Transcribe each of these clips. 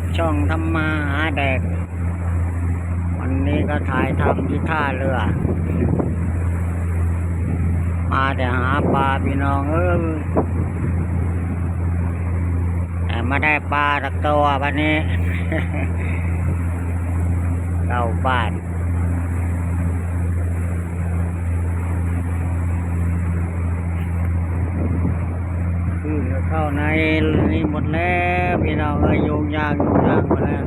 บช่องทำมาหาแดก วันนี้ก็ถ่ายทำที่ท่าเรือ มาแต่หาปลาพี่น้องเออแต่ไม่ได้ปลาตักตัววันนี้ เข้าบ้าน ขึ้น เข้าในนี่หมดแล้วพี่น้องเอ้ยโยงยางโยงยางมดแล้ว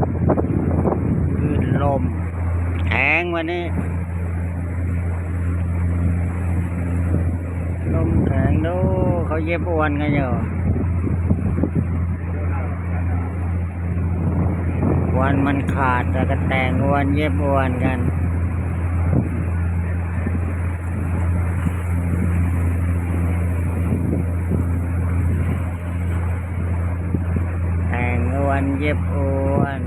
ขึ้นลมแข็งวันนี้ ลมแข็งดูเขาเย็บอวนกันอยู่อวนมันขาดแต่ก็แต่งอวนเย็บอวนกัน แต่งอวน เย็บโอน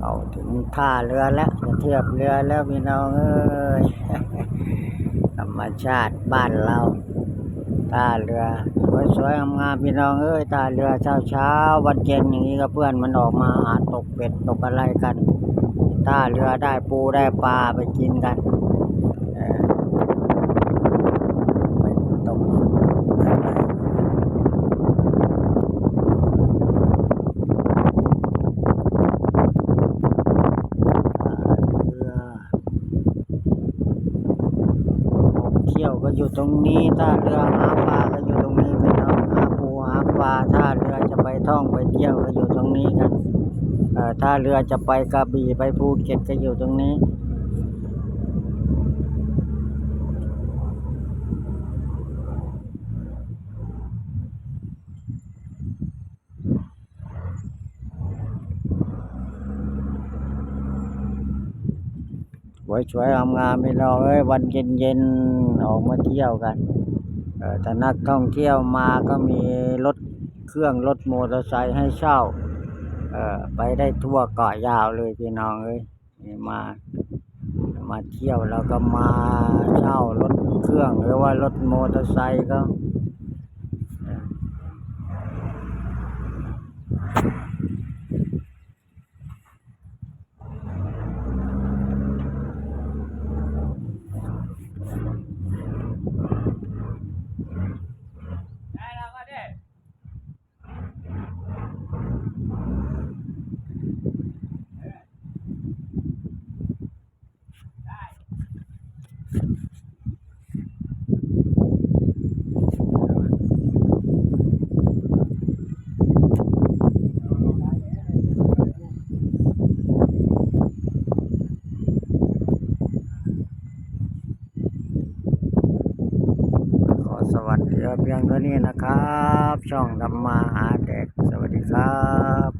เอาถึงท่าเรือแล้วจะเทียบเรือแล้วพี่น้องเอ้ยธรรมชาติบ้านเราท่าเรือสวยๆงามๆพี่น้องเอ้ยท่าเรือเช้าเช้าๆวันเย็นอย่างนี้ก็เพื่อนมันออกมาหาตกเป็ดตกอะไรกันท่าเรือได้ปูได้ปลาไปกินกันเออไปตกอะไร เรือเที่ยว ก็อยู่ตรงนี้ท่าเรือหาปลาก็อยู่ตรงนี้พี่น้องหาปูหาปลาท่าเรือจะไปท่องไปเที่ยวก็อยู่ตรงนี้กันเอ่อท่าเรือจะไปกระบี่ไปภูเก็ตก็อยู่ตรงนี้ สวยๆงามๆพี่น้องเอ้ยวันเย็นๆออกมาเที่ยวกันเออถ้านักท่องเที่ยวมาก็มีรถเครื่องรถมอเตอร์ไซค์ให้เช่าไปได้ทั่วเกาะยาวเลยพี่น้องเอ้ยมามาเที่ยวแล้วก็มาเช่ารถเครื่องหรือว่ารถมอเตอร์ไซค์ก็ วัสดีเพียงเท่านี้นะครับ ช่องธรรมาหาเด็กสวัสดีครับ